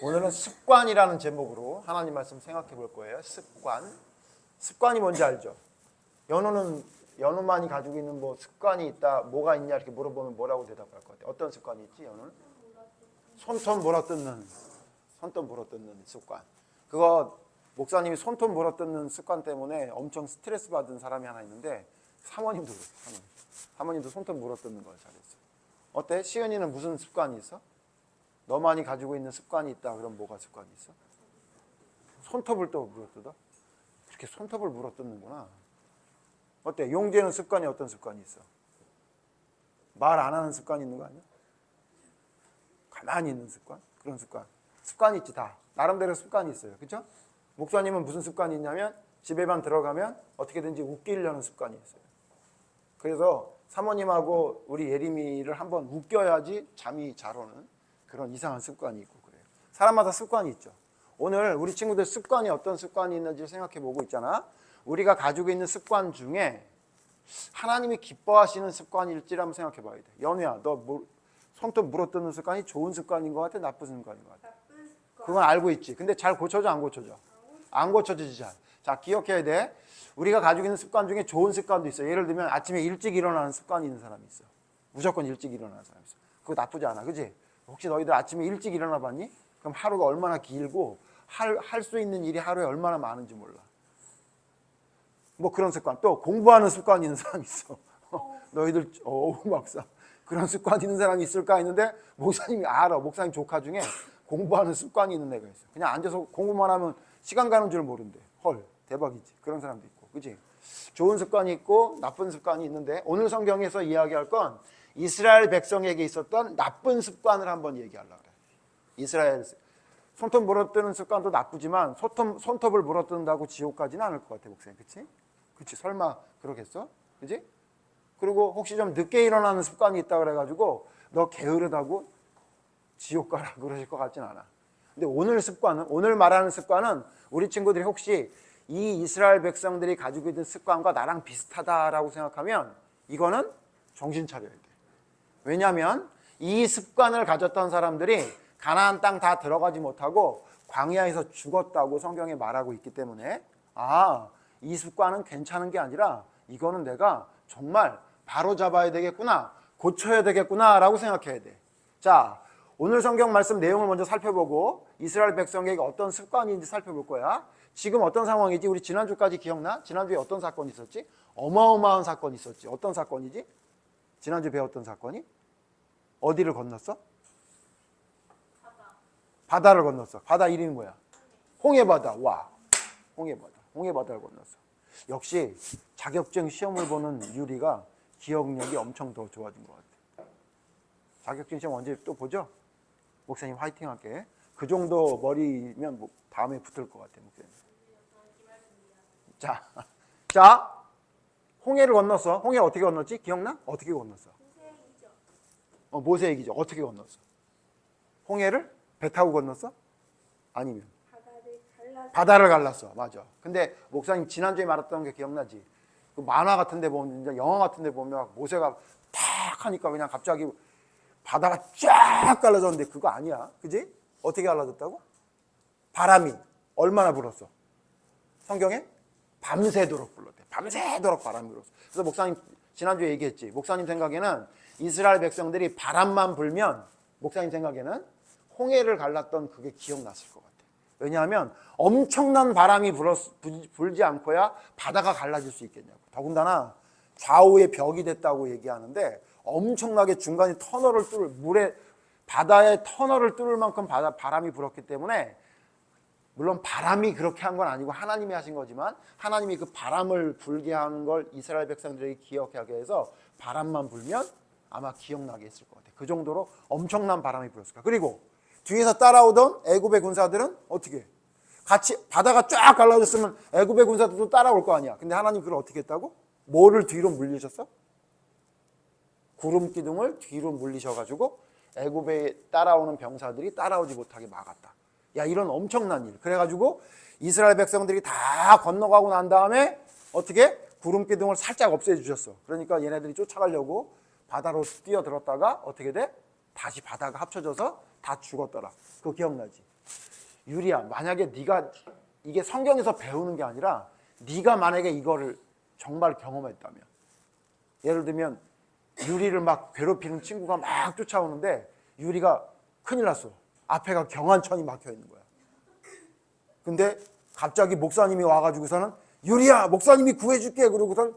오늘은 습관이라는 제목으로 하나님 말씀 생각해 볼 거예요. 습관. 습관이 뭔지 알죠? 연우는 연우만이 가지고 있는 뭐 습관이 있다, 뭐가 있냐 이렇게 물어보면 뭐라고 대답할 것 같아요? 어떤 습관이 있지, 연우는? 손톱 물어뜯는, 손톱 물어뜯는 습관. 그거 목사님이 손톱 물어뜯는 습관 때문에 엄청 스트레스 받은 사람이 하나 있는데 사모님도 그랬어요. 사모님. 사모님도 손톱 물어뜯는 걸 잘했어요. 어때? 시은이는 무슨 습관이 있어? 너만이 가지고 있는 습관이 있다. 그럼 뭐가 습관이 있어? 손톱을 또 물어뜯어? 이렇게 손톱을 물어뜯는구나. 어때? 용재는 습관이 어떤 습관이 있어? 말 안 하는 습관이 있는 거 아니야? 가만히 있는 습관? 그런 습관. 습관이 있지 다. 나름대로 습관이 있어요. 그죠? 목사님은 무슨 습관이 있냐면 집에만 들어가면 어떻게든지 웃기려는 습관이 있어요. 그래서 사모님하고 우리 예림이를 한번 웃겨야지 잠이 잘 오는 그런 이상한 습관이 있고 그래요. 사람마다 습관이 있죠. 오늘 우리 친구들 습관이 어떤 습관이 있는지 생각해 보고 있잖아. 우리가 가지고 있는 습관 중에 하나님이 기뻐하시는 습관일지 한번 생각해 봐야 돼. 연우야, 너 뭐, 손톱 물어뜯는 습관이 좋은 습관인 것 같아? 나쁜 습관인 것 같아? 그건 알고 있지. 근데 잘 고쳐져 안 고쳐져? 안 고쳐지지 잘. 자, 기억해야 돼. 우리가 가지고 있는 습관 중에 좋은 습관도 있어. 예를 들면 아침에 일찍 일어나는 습관이 있는 사람이 있어. 무조건 일찍 일어나는 사람이 있어. 그거 나쁘지 않아. 그지? 혹시 너희들 아침에 일찍 일어나 봤니? 그럼 하루가 얼마나 길고 할 할 수 있는 일이 하루에 얼마나 많은지 몰라. 뭐 그런 습관. 또 공부하는 습관이 있는 사람이 있어. 너희들 어우 막상 그런 습관 있는 사람이 있을까 했는데 목사님이 알아. 목사님 조카 중에 공부하는 습관이 있는 애가 있어. 그냥 앉아서 공부만 하면 시간 가는 줄 모른대. 헐 대박이지. 그런 사람도 있고, 그지? 좋은 습관이 있고 나쁜 습관이 있는데 오늘 성경에서 이야기할 건 이스라엘 백성에게 있었던 나쁜 습관을 한번 얘기하려고 그래. 이스라엘 손톱 물어뜯는 습관도 나쁘지만 손톱, 손톱을 물어뜯는다고 지옥 가지는 않을 것 같아, 목사님. 그치? 그치? 설마 그러겠어? 그지? 그리고 혹시 좀 늦게 일어나는 습관이 있다 그래가지고 너 게으르다고 지옥 가라 그러실 것 같진 않아. 근데 오늘 습관은 오늘 말하는 습관은 우리 친구들이 혹시 이 이스라엘 백성들이 가지고 있는 습관과 나랑 비슷하다라고 생각하면 이거는 정신 차려야 돼. 왜냐하면 이 습관을 가졌던 사람들이 가나안 땅 다 들어가지 못하고 광야에서 죽었다고 성경에 말하고 있기 때문에 아, 이 습관은 괜찮은 게 아니라 이거는 내가 정말 바로 잡아야 되겠구나. 고쳐야 되겠구나라고 생각해야 돼. 자, 오늘 성경 말씀 내용을 먼저 살펴보고 이스라엘 백성에게 어떤 습관인지 살펴볼 거야. 지금 어떤 상황이지? 우리 지난주까지 기억나? 지난주에 어떤 사건이 있었지? 어마어마한 사건이 있었지. 어떤 사건이지? 지난주 배웠던 사건이? 어디를 건넜어? 바다 를 건넜어. 바다 이름이 뭐야? 홍해바다. 와. 홍해바다. 홍해바다를 건넜어. 역시 자격증 시험을 보는 유리가 기억력이 엄청 더 좋아진 것 같아. 자격증 시험 언제 또 보죠? 목사님 화이팅 할게. 그 정도 머리면 뭐 다음에 붙을 것 같아, 목사님. 자, 자, 홍해를 건넜어. 홍해 어떻게 건넜지? 기억나? 어떻게 건넜어? 어, 모세 얘기죠. 어떻게 건넜어? 홍해를 배 타고 건넜어? 아니면 바다를 갈라. 바다를 갈랐어. 맞아. 근데 목사님 지난주에 말했던 게 기억나지? 그 만화 같은 데 보면 영화 같은 데 보면 막 모세가 탁 하니까 그냥 갑자기 바다가 쫙 갈라졌는데 그거 아니야. 그지? 어떻게 갈라졌다고? 바람이 얼마나 불었어? 성경에 밤새도록 불렀대. 밤새도록 바람이 불었어. 그래서 목사님 지난주에 얘기했지. 목사님 생각에는 이스라엘 백성들이 바람만 불면 목사님 생각에는 홍해를 갈랐던 그게 기억났을 것 같아. 왜냐하면 엄청난 바람이 불었, 불- 불지 않고야 바다가 갈라질 수 있겠냐고. 더군다나 좌우에 벽이 됐다고 얘기하는데 엄청나게 중간에 터널을 뚫을 물에 바다에 터널을 뚫을 만큼 바다, 바람이 불었기 때문에 물론 바람이 그렇게 한 건 아니고 하나님이 하신 거지만 하나님이 그 바람을 불게 한 걸 이스라엘 백성들에게 기억하게 해서 바람만 불면 아마 기억나게 했을 것 같아요. 그 정도로 엄청난 바람이 불었을 거야. 그리고 뒤에서 따라오던 애굽의 군사들은 어떻게? 같이 바다가 쫙 갈라졌으면 애굽의 군사들도 따라올 거 아니야. 근데 하나님 그걸 어떻게 했다고? 뭐를 뒤로 물리셨어? 구름 기둥을 뒤로 물리셔가지고 애굽에 따라오는 병사들이 따라오지 못하게 막았다. 야 이런 엄청난 일. 그래가지고 이스라엘 백성들이 다 건너가고 난 다음에 어떻게 구름 기둥을 살짝 없애주셨어. 그러니까 얘네들이 쫓아가려고 바다로 뛰어들었다가 어떻게 돼? 다시 바다가 합쳐져서 다 죽었더라. 그거 기억나지? 유리야 만약에 네가 이게 성경에서 배우는 게 아니라 네가 만약에 이거를 정말 경험했다면 예를 들면 유리를 막 괴롭히는 친구가 막 쫓아오는데 유리가 큰일 났어 앞에가 경안천이 막혀 있는 거야 근데 갑자기 목사님이 와가지고서는 유리야 목사님이 구해줄게 그러고선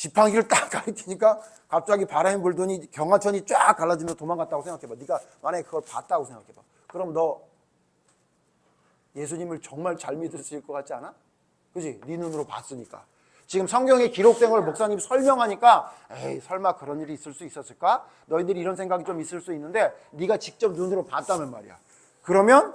지팡이를 딱 가리키니까 갑자기 바람이 불더니 경화천이 쫙 갈라지면서 도망갔다고 생각해봐. 네가 만약에 그걸 봤다고 생각해봐. 그럼 너 예수님을 정말 잘 믿으실 것 같지 않아? 그지? 네 눈으로 봤으니까. 지금 성경에 기록된 걸 목사님이 설명하니까 에이 설마 그런 일이 있을 수 있었을까? 너희들이 이런 생각이 좀 있을 수 있는데 네가 직접 눈으로 봤다면 말이야. 그러면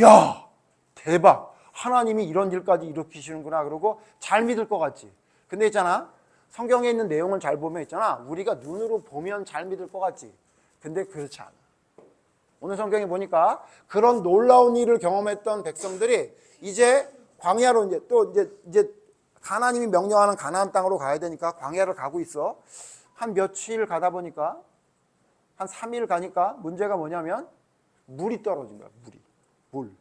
야 대박 하나님이 이런 일까지 일으키시는구나 그러고 잘 믿을 것 같지. 근데 있잖아 성경에 있는 내용을 잘 보면 있잖아 우리가 눈으로 보면 잘 믿을 것 같지. 근데 그렇지 않아. 오늘 성경에 보니까 그런 놀라운 일을 경험했던 백성들이 이제 광야로 이제 또 이제 이제 하나님이 명령하는 가나안 땅으로 가야 되니까 광야를 가고 있어. 한 며칠 가다 보니까 한 3일 가니까 문제가 뭐냐면 물이 떨어진 거야. 물이. 물.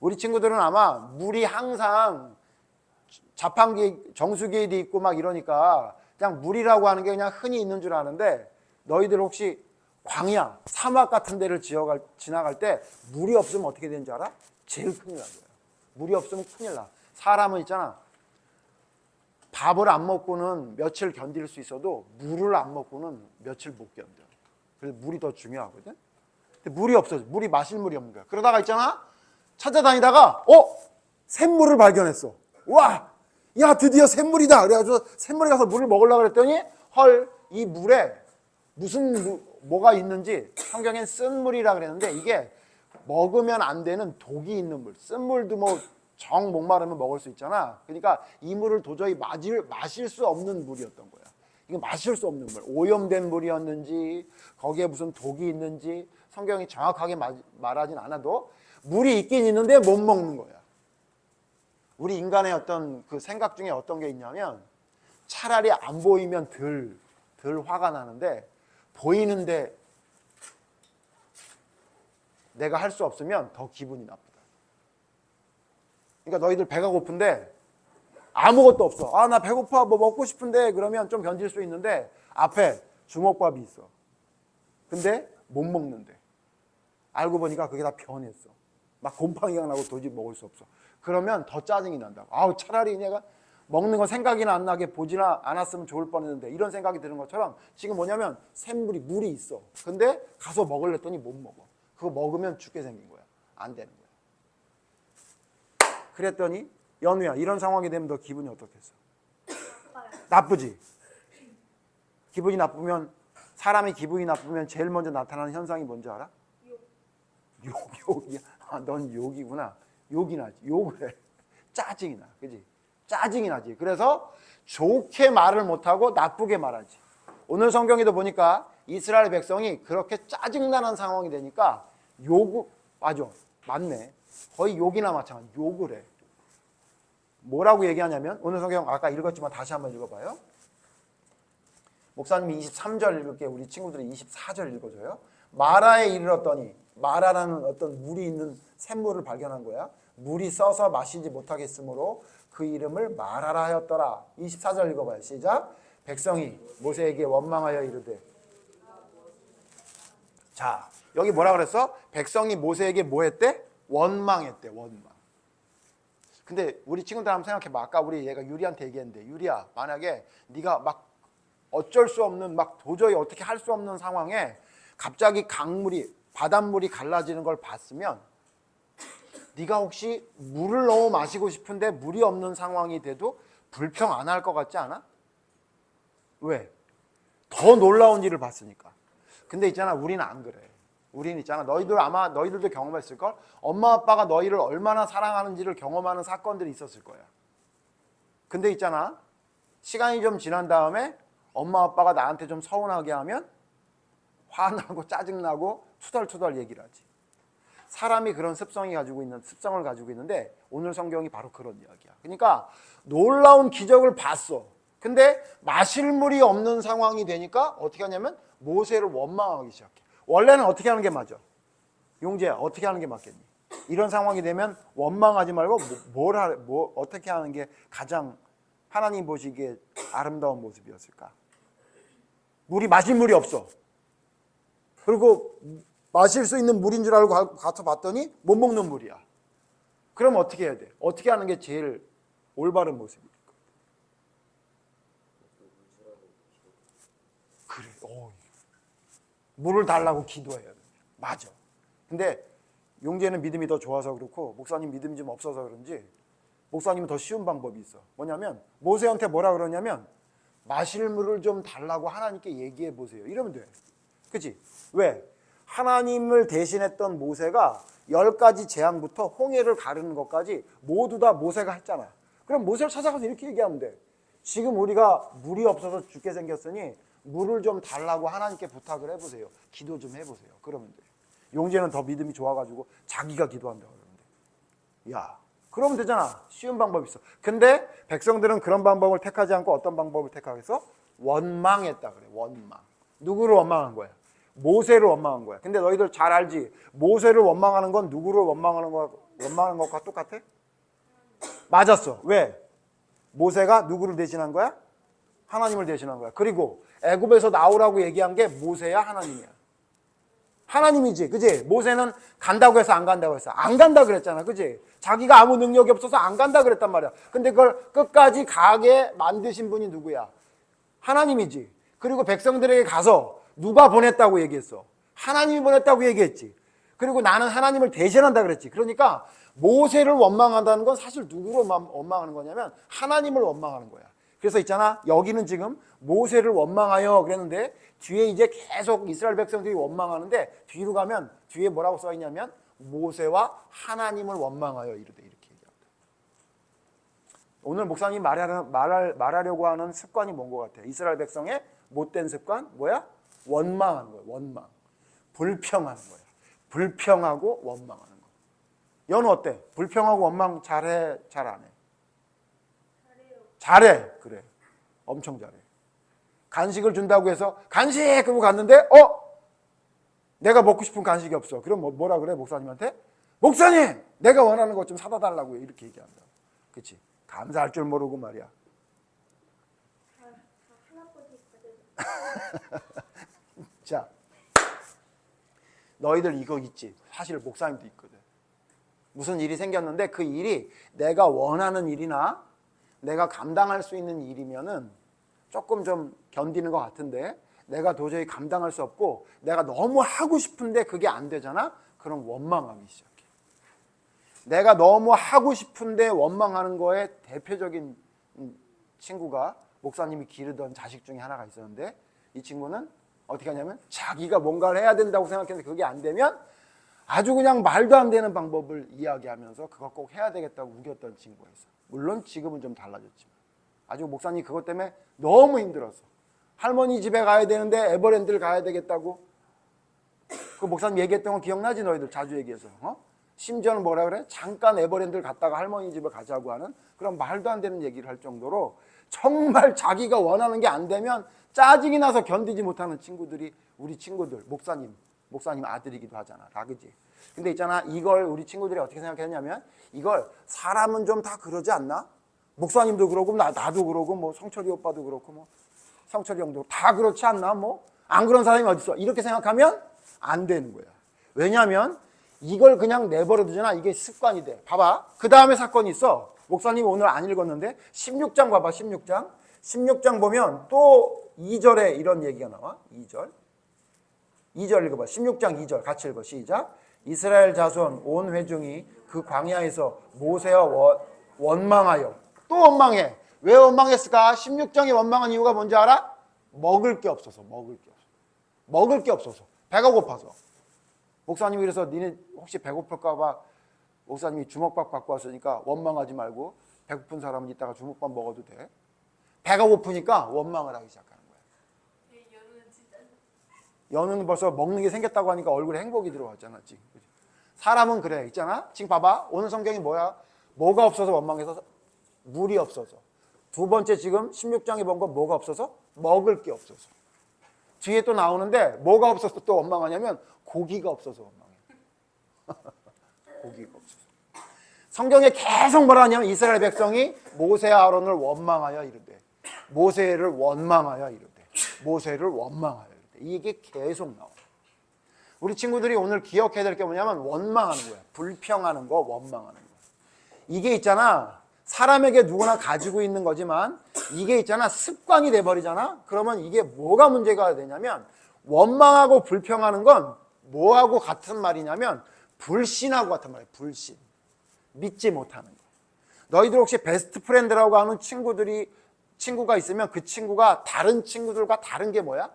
우리 친구들은 아마 물이 항상 자판기 정수기에 돼 있고 막 이러니까 그냥 물이라고 하는 게 그냥 흔히 있는 줄 아는데 너희들 혹시 광야, 사막 같은 데를 지어갈, 지나갈 때 물이 없으면 어떻게 되는 줄 알아? 제일 큰일 난 거야. 물이 없으면 큰일 나. 사람은 있잖아. 밥을 안 먹고는 며칠 견딜 수 있어도 물을 안 먹고는 며칠 못 견뎌. 그래서 물이 더 중요하거든. 근데 물이 없어. 물이 마실 물이 없는 거야. 그러다가 있잖아. 찾아다니다가 어 샘물을 발견했어. 와, 야 드디어 샘물이다. 그래가지고 샘물에 가서 물을 먹으려고 그랬더니 헐 이 물에 무슨 무- 뭐가 있는지 성경엔 쓴 물이라 그랬는데 이게 먹으면 안 되는 독이 있는 물. 쓴 물도 뭐 정 목마르면 먹을 수 있잖아. 그러니까 이 물을 도저히 마실, 마실 수 없는 물이었던 거야. 이거 마실 수 없는 물. 오염된 물이었는지 거기에 무슨 독이 있는지 성경이 정확하게 마- 말하진 않아도 물이 있긴 있는데 못 먹는 거야. 우리 인간의 어떤 그 생각 중에 어떤 게 있냐면 차라리 안 보이면 덜, 덜 화가 나는데 보이는데 내가 할 수 없으면 더 기분이 나쁘다. 그러니까 너희들 배가 고픈데 아무것도 없어. 아, 나 배고파. 뭐 먹고 싶은데 그러면 좀 견딜 수 있는데 앞에 주먹밥이 있어. 근데 못 먹는데. 알고 보니까 그게 다 변했어. 막 곰팡이가 나고 도저히 먹을 수 없어. 그러면 더 짜증이 난다고. 아우, 차라리 내가 먹는 거 생각이나 안 나게 보지나 않았으면 좋을 뻔했는데 이런 생각이 드는 것처럼 지금 뭐냐면 샘물이 물이 있어. 근데 가서 먹으랬더니 못 먹어. 그거 먹으면 죽게 생긴 거야. 안 되는 거야. 그랬더니 연우야 이런 상황이 되면 너 기분이 어떻겠어? 나쁘지. 기분이 나쁘면 사람이 기분이 나쁘면 제일 먼저 나타나는 현상이 뭔지 알아? 욕, 욕이야. 아, 넌 욕이구나. 욕이 나지. 욕을 해. 짜증이 나. 그지? 짜증이 나지. 그래서 좋게 말을 못하고 나쁘게 말하지. 오늘 성경에도 보니까 이스라엘 백성이 그렇게 짜증나는 상황이 되니까 욕을, 맞아. 맞네. 거의 욕이나 마찬가지. 욕을 해. 뭐라고 얘기하냐면 오늘 성경 아까 읽었지만 다시 한번 읽어봐요. 목사님이 23절 읽을게 우리 친구들이 24절 읽어줘요. 마라에 이르렀더니 마라라는 어떤 물이 있는 샘물을 발견한 거야. 물이 써서 마시지 못하겠으므로 그 이름을 마라라 하였더라. 24절 읽어봐요. 시작. 백성이 모세에게 원망하여 이르되 자 여기 뭐라 그랬어? 백성이 모세에게 뭐 했대? 원망했대 원망. 근데 우리 친구들 한번 생각해봐. 아까 우리 얘가 유리한테 얘기했는데 유리야 만약에 네가 막 어쩔 수 없는 막 도저히 어떻게 할 수 없는 상황에 갑자기 강물이 바닷물이 갈라지는 걸 봤으면 네가 혹시 물을 너무 마시고 싶은데 물이 없는 상황이 돼도 불평 안 할 것 같지 않아? 왜? 더 놀라운 일을 봤으니까. 근데 있잖아, 우리는 안 그래. 우리는 있잖아, 너희들 아마 너희들도 경험했을 걸. 엄마 아빠가 너희를 얼마나 사랑하는지를 경험하는 사건들이 있었을 거야. 근데 있잖아, 시간이 좀 지난 다음에 엄마 아빠가 나한테 좀 서운하게 하면 화나고 짜증나고 투덜투덜 얘기를 하지. 사람이 그런 습성이 가지고 있는 습성을 가지고 있는데 오늘 성경이 바로 그런 이야기야. 그러니까 놀라운 기적을 봤어. 근데 마실 물이 없는 상황이 되니까 어떻게 하냐면 모세를 원망하기 시작해. 원래는 어떻게 하는 게 맞아? 용재 어떻게 하는 게 맞겠니? 이런 상황이 되면 원망하지 말고 뭐- 뭘 하, 뭐 어떻게 하는 게 가장 하나님 보시기에 아름다운 모습이었을까? 물이 마실 물이 없어. 그리고 마실 수 있는 물인 줄 알고 가- 가서 봤더니 못 먹는 물이야. 그럼 어떻게 해야 돼? 어떻게 하는 게 제일 올바른 모습일까? 그래. 오. 물을 달라고 기도해야 돼. 맞아. 근데 용재는 믿음이 더 좋아서 그렇고 목사님 믿음이 좀 없어서 그런지 목사님은 더 쉬운 방법이 있어. 뭐냐면 모세한테 뭐라 그러냐면 마실 물을 좀 달라고 하나님께 얘기해 보세요. 이러면 돼. 그치? 왜? 하나님을 대신했던 모세가 열 가지 재앙부터 홍해를 가르는 것까지 모두 다 모세가 했잖아. 그럼 모세를 찾아가서 이렇게 얘기하면 돼. 지금 우리가 물이 없어서 죽게 생겼으니 물을 좀 달라고 하나님께 부탁을 해보세요. 기도 좀 해보세요. 그러면 돼. 용재는 더 믿음이 좋아가지고 자기가 기도한다고 그러는데. 야, 그러면 되잖아. 쉬운 방법이 있어. 근데 백성들은 그런 방법을 택하지 않고 어떤 방법을 택하겠어? 원망했다 그래. 원망. 누구를 원망한 거야? 모세를 원망한 거야. 근데 너희들 잘 알지? 모세를 원망하는 건 누구를 원망하는 거 원망하는 것과 똑같아? 맞았어. 왜? 모세가 누구를 대신한 거야? 하나님을 대신한 거야. 그리고 애굽에서 나오라고 얘기한 게 모세야 하나님이야. 하나님이지, 그지? 모세는 간다고 해서 안 간다고 했어. 안 간다 그랬잖아, 그지? 자기가 아무 능력이 없어서 안 간다 그랬단 말이야. 근데 그걸 끝까지 가게 만드신 분이 누구야? 하나님이지. 그리고 백성들에게 가서 누가 보냈다고 얘기했어? 하나님이 보냈다고 얘기했지. 그리고 나는 하나님을 대신한다 그랬지. 그러니까 모세를 원망한다는 건 사실 누구를 원망- 원망하는 거냐면 하나님을 원망하는 거야. 그래서 있잖아. 여기는 지금 모세를 원망하여 그랬는데 뒤에 이제 계속 이스라엘 백성들이 원망하는데 뒤로 가면 뒤에 뭐라고 써 있냐면 모세와 하나님을 원망하여 이르되 이렇게 얘기합니다. 오늘 목사님 말하려, 말하려고 하는 습관이 뭔 것 같아? 이스라엘 백성의 못된 습관 뭐야? 원망하는 거야. 원망. 불평하는 거야. 불평하고 원망하는 거. 연우 어때? 불평하고 원망 잘해? 잘 안 해? 잘해요. 잘해. 그래. 엄청 잘해. 간식을 준다고 해서 간식 그러고 갔는데 어? 내가 먹고 싶은 간식이 없어. 그럼 뭐- 뭐라 그래 목사님한테? 목사님, 내가 원하는 것 좀 사다 달라고 이렇게 얘기한다. 그렇지? 감사할 줄 모르고 말이야. 자, 너희들 이거 있지? 사실 목사님도 있거든. 무슨 일이 생겼는데 그 일이 내가 원하는 일이나 내가 감당할 수 있는 일이면은 조금 좀 견디는 것 같은데 내가 도저히 감당할 수 없고 내가 너무 하고 싶은데 그게 안 되잖아? 그럼 원망하기 시작해. 내가 너무 하고 싶은데 원망하는 거에 대표적인 음, 친구가 목사님이 기르던 자식 중에 하나가 있었는데 이 친구는 어떻게 하냐면 자기가 뭔가를 해야 된다고 생각했는데 그게 안 되면 아주 그냥 말도 안 되는 방법을 이야기하면서 그걸 꼭 해야 되겠다고 우겼던 친구가 있어. 물론 지금은 좀 달라졌지만 아주 목사님 그것 때문에 너무 힘들었어. 할머니 집에 가야 되는데 에버랜드를 가야 되겠다고 그 목사님 얘기했던 거 기억나지 너희들 자주 얘기해서 어? 심지어는 뭐라 그래? 잠깐 에버랜드를 갔다가 할머니 집에 가자고 하는 그런 말도 안 되는 얘기를 할 정도로 정말 자기가 원하는 게 안 되면 짜증이 나서 견디지 못하는 친구들이 우리 친구들 목사님 목사님 아들이기도 하잖아. 다 그지. 근데 있잖아 이걸 우리 친구들이 어떻게 생각했냐면 이걸 사람은 좀 다 그러지 않나? 목사님도 그러고 나, 나도 그러고 뭐 성철이 오빠도 그렇고 뭐 성철이 형도 다 그렇지 않나? 뭐? 안 그런 사람이 어디 있어? 이렇게 생각하면 안 되는 거야. 왜냐하면 이걸 그냥 내버려 두잖아. 이게 습관이 돼. 봐봐. 그 다음에 사건이 있어. 목사님 오늘 안 읽었는데 16장 봐봐 16장. 16장 보면 또 2절에 이런 얘기가 나와. 2절. 2절 읽어봐. 16장 2절 같이 읽어. 시작. 이스라엘 자손 온 회중이 그 광야에서 모세와 원- 원망하여. 또 원망해. 왜 원망했을까? 16장에 원망한 이유가 뭔지 알아? 먹을 게 없어서 먹을 게 없어 먹을 게 없어서. 배가 고파서. 목사님이 그래서 니네 혹시 배고플까 봐 목사님이 주먹밥 갖고 왔으니까 원망하지 말고 배고픈 사람은 이따가 주먹밥 먹어도 돼. 배가 고프니까 원망을 하기 거야 연우는 벌써 먹는 게 생겼다고 하니까 얼굴에 행복이 들어왔잖아 지금? 사람은 그래. 있잖아? 지금 봐봐. 오늘 성경이 뭐야? 뭐가 없어서 원망해서? 물이 없어서. 두 번째 지금 16장에 본 건 뭐가 없어서? 먹을 게 없어서. 뒤에 또 나오는데 뭐가 없어서 또 원망하냐면 고기가 없어서 원망해. 고기가 없어서. 성경에 계속 뭐라 하냐면 이스라엘 백성이 모세 아론을 원망하여 이르되 모세를 원망하여 이르되 모세를 원망하여 이게 계속 나와. 우리 친구들이 오늘 기억해야 될 게 뭐냐면 원망하는 거야. 불평하는 거, 원망하는 거. 이게 있잖아. 사람에게 누구나 가지고 있는 거지만 이게 있잖아. 습관이 돼 버리잖아. 그러면 이게 뭐가 문제가 되냐면 원망하고 불평하는 건 뭐하고 같은 말이냐면 불신하고 같은 말이야. 불신. 믿지 못하는 거. 너희들 혹시 베스트 프렌드라고 하는 친구들이 친구가 있으면 그 친구가 다른 친구들과 다른 게 뭐야?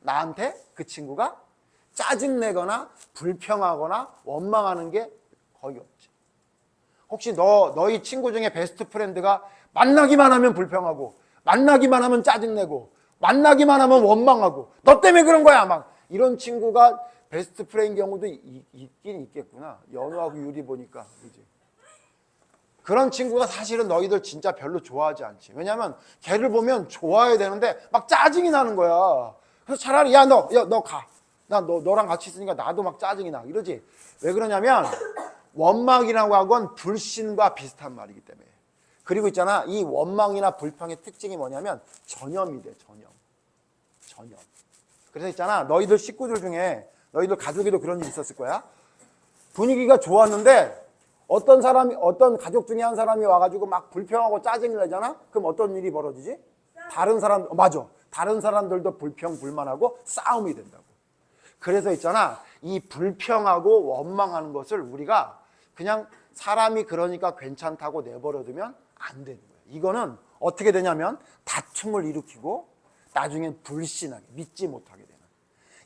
나한테 그 친구가 짜증내거나 불평하거나 원망하는 게 거의 없지. 혹시 너 너희 친구 중에 베스트 프렌드가 만나기만 하면 불평하고 만나기만 하면 짜증내고 만나기만 하면 원망하고 너 때문에 그런 거야 막 이런 친구가 베스트 프렌드 경우도 이- 있긴 있겠구나. 연우하고 유리 보니까 그지. 그런 친구가 사실은 너희들 진짜 별로 좋아하지 않지. 왜냐하면 걔를 보면 좋아해야 되는데 막 짜증이 나는 거야. 그래서 차라리 야 너 야 너 가. 나 너 너랑 같이 있으니까 나도 막 짜증이 나. 이러지. 왜 그러냐면 원망이라고 하건 불신과 비슷한 말이기 때문에. 그리고 있잖아 이 원망이나 불평의 특징이 뭐냐면 전염이 돼 전염. 전염. 그래서 있잖아 너희들 식구들 중에 너희들 가족에도 그런 일 있었을 거야. 분위기가 좋았는데 어떤 사람이 어떤 가족 중에 한 사람이 와가지고 막 불평하고 짜증을 내잖아. 그럼 어떤 일이 벌어지지? 다른 사람 어, 맞아. 다른 사람들도 불평 불만하고 싸움이 된다고. 그래서 있잖아 이 불평하고 원망하는 것을 우리가 그냥 사람이 그러니까 괜찮다고 내버려 두면 안 되는 거예요. 이거는 어떻게 되냐면 다툼을 일으키고 나중엔 불신하게 믿지 못하게 되는.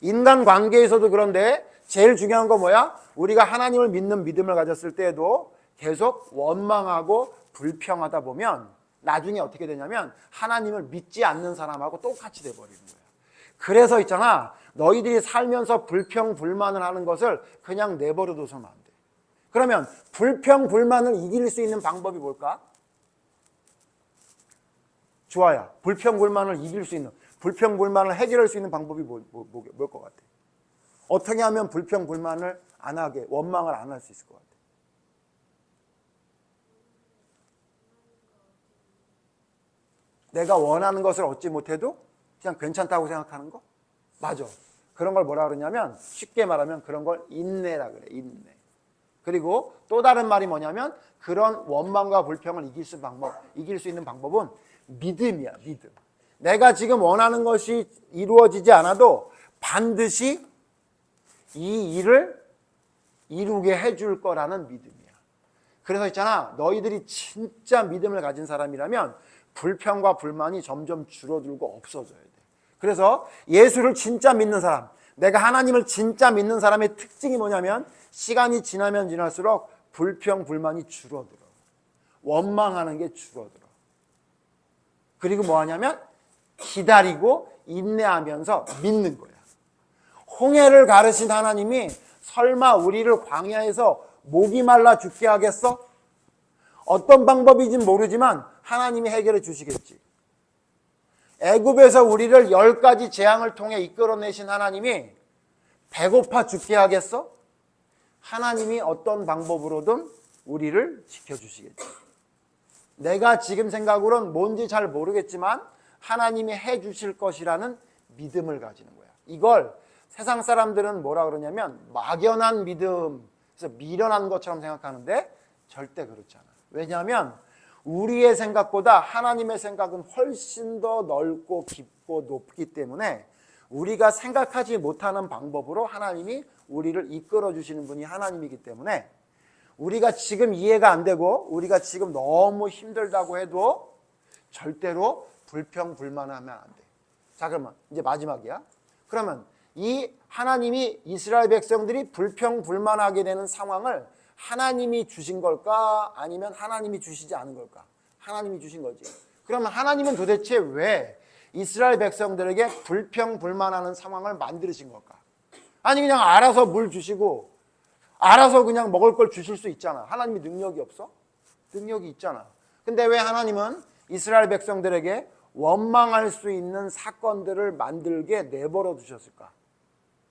인간 관계에서도 그런데 제일 중요한 거 뭐야? 우리가 하나님을 믿는 믿음을 가졌을 때에도 계속 원망하고 불평하다 보면 나중에 어떻게 되냐면 하나님을 믿지 않는 사람하고 똑같이 돼 버리는 거야. 그래서 있잖아. 너희들이 살면서 불평 불만을 하는 것을 그냥 내버려 둬서는 안 돼. 그러면 불평 불만을 이길 수 있는 방법이 뭘까? 좋아요. 불평 불만을 이길 수 있는 불평 불만을 해결할 수 있는 방법이 뭐, 뭐, 뭐, 뭘것 같아? 어떻게 하면 불평 불만을 안 하게 원망을 안 할 수 있을 것 같아? 내가 원하는 것을 얻지 못해도 그냥 괜찮다고 생각하는 거? 맞아. 그런 걸 뭐라 그러냐면 쉽게 말하면 그런 걸 인내라 그래. 인내. 그리고 또 다른 말이 뭐냐면 그런 원망과 불평을 이길 수 방법, 이길 수 있는 방법은 믿음이야, 믿음. 내가 지금 원하는 것이 이루어지지 않아도 반드시 이 일을 이루게 해줄 거라는 믿음이야. 그래서 있잖아, 너희들이 진짜 믿음을 가진 사람이라면 불평과 불만이 점점 줄어들고 없어져야 돼. 그래서 예수를 진짜 믿는 사람, 내가 하나님을 진짜 믿는 사람의 특징이 뭐냐면 시간이 지나면 지날수록 불평, 불만이 줄어들어. 원망하는 게 줄어들어. 그리고 뭐 하냐면 기다리고 인내하면서 믿는 거야. 홍해를 가르신 하나님이 설마 우리를 광야에서 목이 말라 죽게 하겠어? 어떤 방법인지 모르지만 하나님이 해결해 주시겠지. 애굽에서 우리를 열 가지 재앙을 통해 이끌어내신 하나님이 배고파 죽게 하겠어? 하나님이 어떤 방법으로든 우리를 지켜주시겠지. 내가 지금 생각으로는 뭔지 잘 모르겠지만 하나님이 해 주실 것이라는 믿음을 가지는 거야. 이걸 세상 사람들은 뭐라 그러냐면 막연한 믿음, 그래서 미련한 것처럼 생각하는데 절대 그렇지 않아. 왜냐하면 우리의 생각보다 하나님의 생각은 훨씬 더 넓고 깊고 높기 때문에 우리가 생각하지 못하는 방법으로 하나님이 우리를 이끌어 주시는 분이 하나님이기 때문에 우리가 지금 이해가 안 되고 우리가 지금 너무 힘들다고 해도 절대로 불평 불만하면 안 돼. 자 그러면 이제 마지막이야. 그러면 이 하나님이 이스라엘 백성들이 불평 불만하게 되는 상황을 하나님이 주신 걸까 아니면 하나님이 주시지 않은 걸까? 하나님이 주신 거지. 그러면 하나님은 도대체 왜 이스라엘 백성들에게 불평 불만하는 상황을 만드신 걸까? 아니 그냥 알아서 물 주시고 알아서 그냥 먹을 걸 주실 수 있잖아. 하나님이 능력이 없어? 능력이 있잖아. 근데 왜 하나님은 이스라엘 백성들에게 원망할 수 있는 사건들을 만들게 내버려 두셨을까?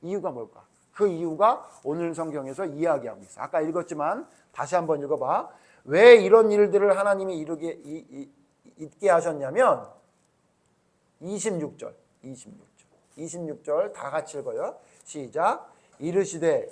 이유가 뭘까? 그 이유가 오늘 성경에서 이야기하고 있어. 아까 읽었지만 다시 한번 읽어봐. 왜 이런 일들을 하나님이 이루게 이- 이- 있게 하셨냐면 26절, 26절, 26절 다 같이 읽어요. 시작. 이르시되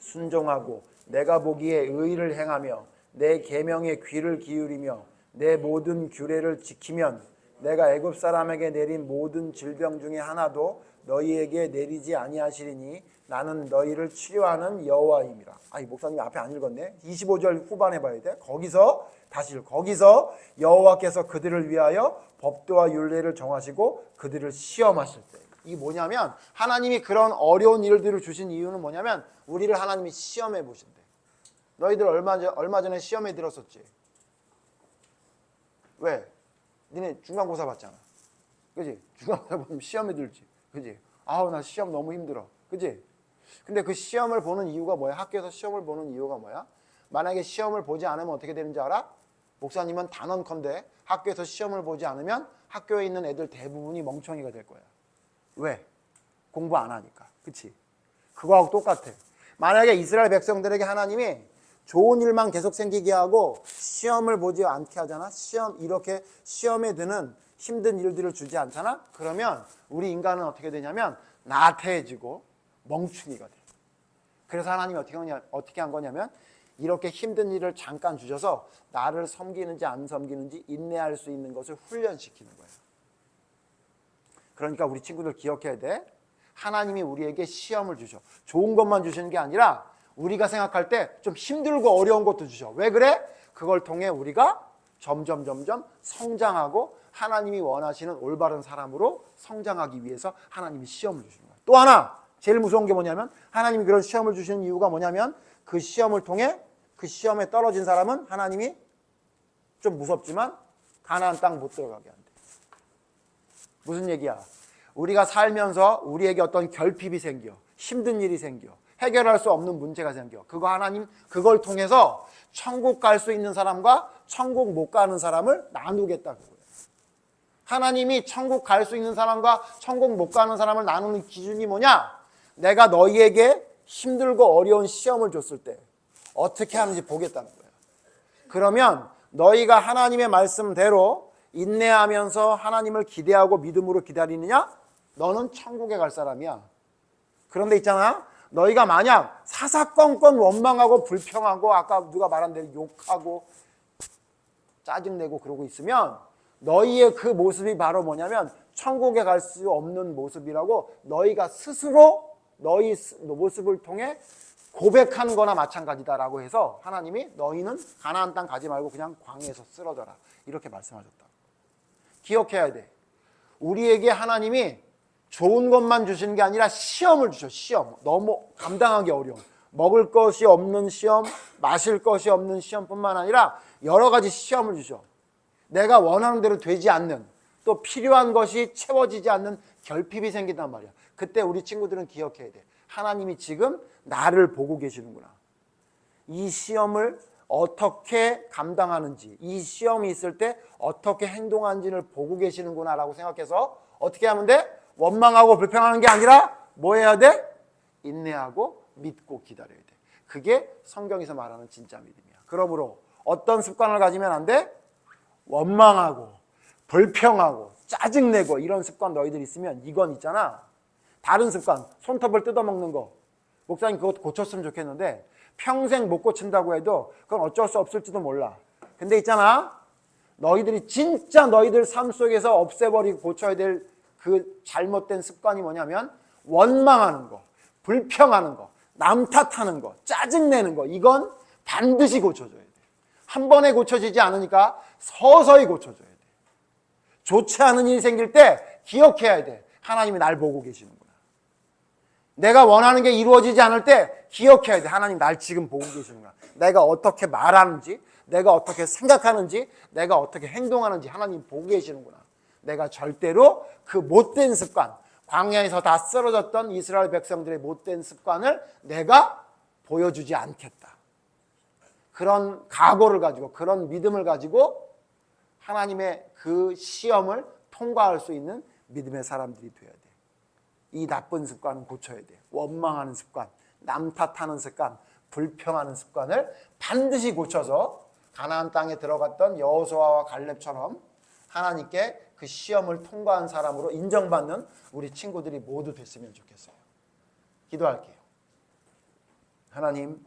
순종하고 내가 보기에 의를 행하며 내 계명에 귀를 기울이며 내 모든 규례를 지키면 내가 애굽 사람에게 내린 모든 질병 중에 하나도 너희에게 내리지 아니하시리니 나는 너희를 치료하는 여호와임이라. 아이 목사님 앞에 안 읽었네. 25절 후반에 봐야 돼. 거기서 다시 읽. 거기서 여호와께서 그들을 위하여 법도와 율례를 정하시고 그들을 시험하실 때. 이 뭐냐면 하나님이 그런 어려운 일들을 주신 이유는 뭐냐면 우리를 하나님이 시험해 보신대. 너희들 얼마 전 얼마 전에 시험에 들었었지. 왜? 니네 중간고사 봤잖아. 그지? 중간고사 보면 시험에 들지. 그지? 아우, 나 시험 너무 힘들어. 그지? 근데 그 시험을 보는 이유가 뭐야? 학교에서 시험을 보는 이유가 뭐야? 만약에 시험을 보지 않으면 어떻게 되는지 알아? 목사님은 단언컨대 학교에서 시험을 보지 않으면 학교에 있는 애들 대부분이 멍청이가 될 거야. 왜? 공부 안 하니까. 그치? 그거하고 똑같아. 만약에 이스라엘 백성들에게 하나님이 좋은 일만 계속 생기게 하고 시험을 보지 않게 하잖아. 시험 이렇게 시험에 드는 힘든 일들을 주지 않잖아. 그러면 우리 인간은 어떻게 되냐면 나태해지고 멍충이가 돼. 그래서 하나님이 어떻게 하냐, 어떻게 한 거냐면 이렇게 힘든 일을 잠깐 주셔서 나를 섬기는지 안 섬기는지 인내할 수 있는 것을 훈련시키는 거예요. 그러니까 우리 친구들 기억해야 돼. 하나님이 우리에게 시험을 주셔. 좋은 것만 주시는 게 아니라 우리가 생각할 때 좀 힘들고 어려운 것도 주셔. 왜 그래? 그걸 통해 우리가 점점 점점 성장하고 하나님이 원하시는 올바른 사람으로 성장하기 위해서 하나님이 시험을 주시는 거야. 또 하나 제일 무서운 게 뭐냐면 하나님이 그런 시험을 주시는 이유가 뭐냐면 그 시험을 통해 그 시험에 떨어진 사람은 하나님이 좀 무섭지만 가나안 땅 못 들어가게 한대. 무슨 얘기야? 우리가 살면서 우리에게 어떤 결핍이 생겨, 힘든 일이 생겨, 해결할 수 없는 문제가 생겨. 그거 하나님 그걸 통해서 천국 갈 수 있는 사람과 천국 못 가는 사람을 나누겠다. 하나님이 천국 갈 수 있는 사람과 천국 못 가는 사람을 나누는 기준이 뭐냐? 내가 너희에게 힘들고 어려운 시험을 줬을 때 어떻게 하는지 보겠다는 거예요. 그러면 너희가 하나님의 말씀대로 인내하면서 하나님을 기대하고 믿음으로 기다리느냐? 너는 천국에 갈 사람이야. 그런데 있잖아. 너희가 만약 사사건건 원망하고 불평하고 아까 누가 말한 대로 욕하고 짜증내고 그러고 있으면 너희의 그 모습이 바로 뭐냐면 천국에 갈 수 없는 모습이라고 너희가 스스로 너희 스- 모습을 통해 고백하는 거나 마찬가지다라고 해서 하나님이 너희는 가나안 땅 가지 말고 그냥 광야에서 쓰러져라 이렇게 말씀하셨다. 기억해야 돼. 우리에게 하나님이 좋은 것만 주시는 게 아니라 시험을 주셔. 시험. 너무 감당하기 어려운. 먹을 것이 없는 시험, 마실 것이 없는 시험뿐만 아니라 여러 가지 시험을 주셔. 내가 원하는 대로 되지 않는 또 필요한 것이 채워지지 않는 결핍이 생긴단 말이야. 그때 우리 친구들은 기억해야 돼. 하나님이 지금 나를 보고 계시는구나. 이 시험을 어떻게 감당하는지, 이 시험이 있을 때 어떻게 행동하는지를 보고 계시는구나라고 생각해서 어떻게 하면 돼? 원망하고 불평하는 게 아니라 뭐 해야 돼? 인내하고 믿고 기다려야 돼. 그게 성경에서 말하는 진짜 믿음이야. 그러므로 어떤 습관을 가지면 안 돼? 원망하고 불평하고 짜증내고 이런 습관 너희들 있으면 이건 있잖아. 다른 습관, 손톱을 뜯어먹는 거. 목사님 그것 고쳤으면 좋겠는데 평생 못 고친다고 해도 그건 어쩔 수 없을지도 몰라. 근데 있잖아. 너희들이 진짜 너희들 삶 속에서 없애버리고 고쳐야 될 그 잘못된 습관이 뭐냐면 원망하는 거, 불평하는 거, 남 탓하는 거, 짜증내는 거. 이건 반드시 고쳐줘야 돼. 한 번에 고쳐지지 않으니까 서서히 고쳐줘야 돼. 좋지 않은 일이 생길 때 기억해야 돼. 하나님이 날 보고 계시는구나. 내가 원하는 게 이루어지지 않을 때 기억해야 돼. 하나님 날 지금 보고 계시는구나. 내가 어떻게 말하는지, 내가 어떻게 생각하는지, 내가 어떻게 행동하는지 하나님 보고 계시는구나. 내가 절대로 그 못된 습관, 광야에서 다 쓰러졌던 이스라엘 백성들의 못된 습관을 내가 보여주지 않겠다. 그런 각오를 가지고, 그런 믿음을 가지고 하나님의 그 시험을 통과할 수 있는 믿음의 사람들이 되어야 돼. 이 나쁜 습관은 고쳐야 돼요. 원망하는 습관, 남 탓하는 습관, 불평하는 습관을 반드시 고쳐서 가나안 땅에 들어갔던 여호수아와 갈렙처럼 하나님께 그 시험을 통과한 사람으로 인정받는 우리 친구들이 모두 됐으면 좋겠어요. 기도할게요. 하나님,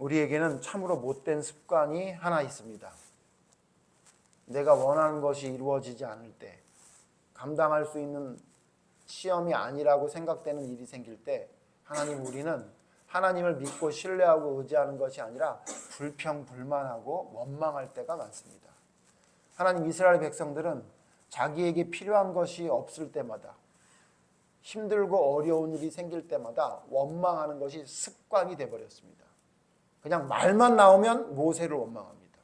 우리에게는 참으로 못된 습관이 하나 있습니다. 내가 원하는 것이 이루어지지 않을 때, 감당할 수 있는 시험이 아니라고 생각되는 일이 생길 때, 하나님 우리는 하나님을 믿고 신뢰하고 의지하는 것이 아니라 불평, 불만하고 원망할 때가 많습니다. 하나님 이스라엘 백성들은 자기에게 필요한 것이 없을 때마다 힘들고 어려운 일이 생길 때마다 원망하는 것이 습관이 돼 버렸습니다. 그냥 말만 나오면 모세를 원망합니다.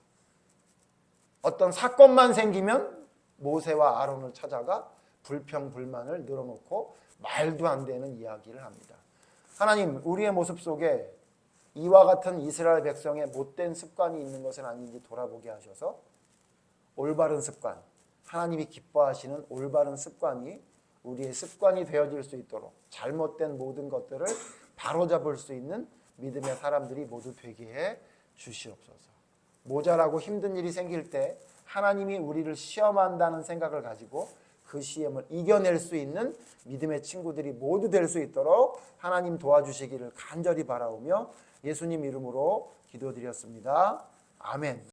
어떤 사건만 생기면 모세와 아론을 찾아가 불평 불만을 늘어놓고 말도 안 되는 이야기를 합니다. 하나님, 우리의 모습 속에 이와 같은 이스라엘 백성의 못된 습관이 있는 것은 아닌지 돌아보게 하셔서 올바른 습관, 하나님이 기뻐하시는 올바른 습관이 우리의 습관이 되어질 수 있도록 잘못된 모든 것들을 바로잡을 수 있는 믿음의 사람들이 모두 되게 해 주시옵소서. 모자라고 힘든 일이 생길 때 하나님이 우리를 시험한다는 생각을 가지고 그 시험을 이겨낼 수 있는 믿음의 친구들이 모두 될 수 있도록 하나님 도와주시기를 간절히 바라오며 예수님 이름으로 기도드렸습니다. 아멘.